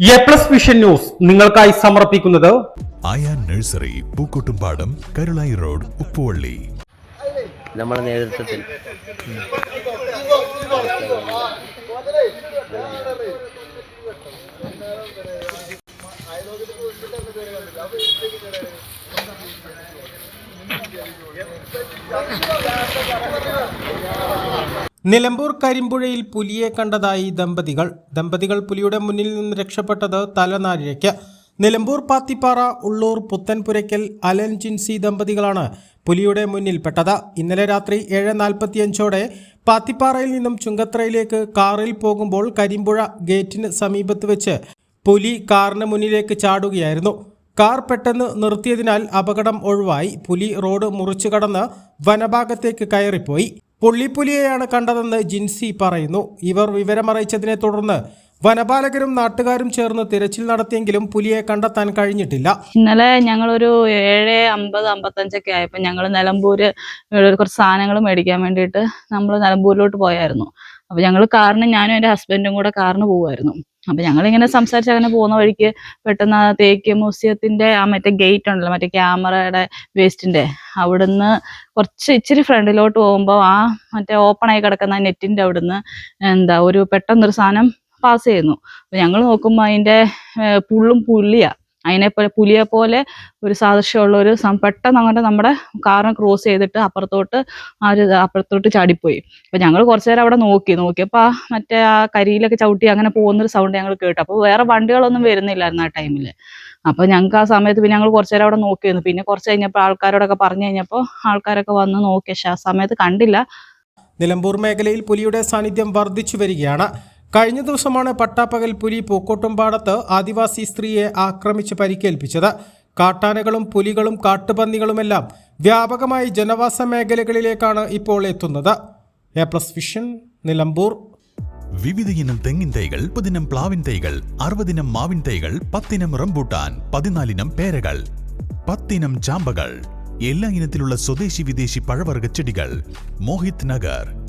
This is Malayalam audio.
എ പ്ലസ് വിഷൻ ന്യൂസ് നിങ്ങൾക്കായി സമർപ്പിക്കുന്നത് ആയാൻ നഴ്സറി പൂക്കോട്ടുംപാടം കരുളായി റോഡ് ഉപ്പുവള്ളി. നമ്മുടെ നേതൃത്വത്തിൽ നിലമ്പൂർ കരിമ്പുഴയിൽ പുലിയെ കണ്ടതായി ദമ്പതികൾ. ദമ്പതികൾ പുലിയുടെ മുന്നിൽ നിന്ന് രക്ഷപ്പെട്ടത് തലനാരിഴയ്ക്ക്. നിലമ്പൂർ പാത്തിപ്പാറ ഉള്ളൂർ പുത്തൻപുരയ്ക്കൽ അലൻ ജിൻസി ദമ്പതികളാണ് പുലിയുടെ മുന്നിൽപ്പെട്ടത്. ഇന്നലെ രാത്രി ഏഴ് നാൽപ്പത്തിയഞ്ചോടെ പാത്തിപ്പാറയിൽ നിന്നും ചുങ്കത്രയിലേക്ക് കാറിൽ പോകുമ്പോൾ കരിമ്പുഴ ഗേറ്റിന് സമീപത്ത് വെച്ച് പുലി കാറിന് മുന്നിലേക്ക് ചാടുകയായിരുന്നു. കാർ പെട്ടെന്ന് നിർത്തിയതിനാൽ അപകടം ഒഴിവായി. പുലി റോഡ് മുറിച്ചു കടന്ന് വനഭാഗത്തേക്ക് കയറിപ്പോയി. പുള്ളിപ്പുലിയെയാണ് കണ്ടതെന്ന് ജിൻസി പറയുന്നു. ഇവർ വിവരമറിയിച്ചതിനെ തുടർന്ന് വനപാലകരും നാട്ടുകാരും ചേർന്ന് തിരച്ചിൽ നടത്തിയെങ്കിലും പുലിയെ കണ്ടെത്താൻ കഴിഞ്ഞിട്ടില്ല. ഇന്നലെ ഞങ്ങളൊരു ഏഴ് അമ്പത് അമ്പത്തഞ്ചൊക്കെ ആയപ്പോൾ ഞങ്ങൾ നിലമ്പൂര് കുറച്ച് സാധനങ്ങൾ മേടിക്കാൻ വേണ്ടിയിട്ട് നമ്മൾ നിലമ്പൂരിലോട്ട് പോയായിരുന്നു. അപ്പോൾ ഞങ്ങൾ കാറിന് ഞാനും എന്റെ ഹസ്ബൻഡും കൂടെ കാറിന് പോകുമായിരുന്നു അപ്പോൾ ഞങ്ങളിങ്ങനെ സംസാരിച്ച് അങ്ങനെ പോകുന്ന വഴിക്ക് പെട്ടെന്ന് ആ തേക്ക് മ്യൂസിയത്തിന്റെ ആ മറ്റേ ഗേറ്റ് ഉണ്ടല്ലോ മറ്റേ ക്യാമറയുടെ വേസ്റ്റിന്റെ അവിടുന്ന് കുറച്ച് ഇച്ചിരി ഫ്രണ്ടിലോട്ട് പോകുമ്പോൾ ആ മറ്റേ ഓപ്പൺ ആയി കിടക്കുന്ന നെറ്റിന്റെ അവിടുന്ന് എന്താ ഒരു പെട്ടെന്നൊരു സാധനം പാസ് ചെയ്യുന്നു. അപ്പോൾ ഞങ്ങൾ നോക്കുമ്പോൾ അതിന്റെ ഏർ പുള്ളും പുള്ളിയാ. അതിനെ പോലെ പുലിയെ പോലെ ഒരു സാദൃശ്യമുള്ള ഒരു പെട്ടെന്ന് അങ്ങോട്ട് നമ്മുടെ കാറിനെ ക്രോസ് ചെയ്തിട്ട് അപ്പുറത്തോട്ട് ആ ഒരു അപ്പുറത്തോട്ട് ചാടിപ്പോയി. അപ്പൊ ഞങ്ങൾ കുറച്ചു നേരം അവിടെ നോക്കി. നോക്കിയപ്പോൾ ആ മറ്റേ ആ കരിയിലൊക്കെ ചവിട്ടി അങ്ങനെ പോകുന്നൊരു സൗണ്ട് ഞങ്ങൾ കേട്ടു. അപ്പോൾ വേറെ വണ്ടികളൊന്നും വരുന്നില്ലായിരുന്നു ആ ടൈമിൽ അപ്പൊ ഞങ്ങൾക്ക് ആ സമയത്ത് പിന്നെ ഞങ്ങൾ കുറച്ചു നേരം അവിടെ നോക്കിയിരുന്നു. പിന്നെ കുറച്ച് കഴിഞ്ഞപ്പോൾ ആൾക്കാരോടൊക്കെ പറഞ്ഞു കഴിഞ്ഞപ്പോൾ ആൾക്കാരൊക്കെ വന്ന് നോക്കി. പക്ഷെ ആ സമയത്ത് കണ്ടില്ല. നിലമ്പൂർ മേഖലയിൽ പുലിയുടെ സാന്നിധ്യം വർദ്ധിച്ചു വരികയാണ്. കഴിഞ്ഞ ദിവസമാണ് പട്ടാപ്പകൽ പുലി പൂക്കോട്ടുംപാടത്ത് ആദിവാസി സ്ത്രീയെ ആക്രമിച്ച് പരിക്കേൽപ്പിച്ചത്. കാട്ടാനകളും പുലികളും കാട്ടുപന്നികളുമെല്ലാം വ്യാപകമായി ജനവാസ മേഖലകളിലേക്കാണ് ഇപ്പോൾ എത്തുന്നത്. A plus vision Nilambur. വിവിധയിനം തെങ്ങിൻ തൈകൾ മുപ്പതിനം പ്ലാവിൻ തൈകൾ അറുപതിനം മാവിൻ തൈകൾ പത്തിനം റംബൂട്ടാൻ പതിനാലിനം പേരകൾ പത്തിനം ചാമ്പകൾ എല്ലാ ഇനത്തിലുള്ള സ്വദേശി വിദേശി പഴവർഗ ചെടികൾ. മോഹിത് നഗർ.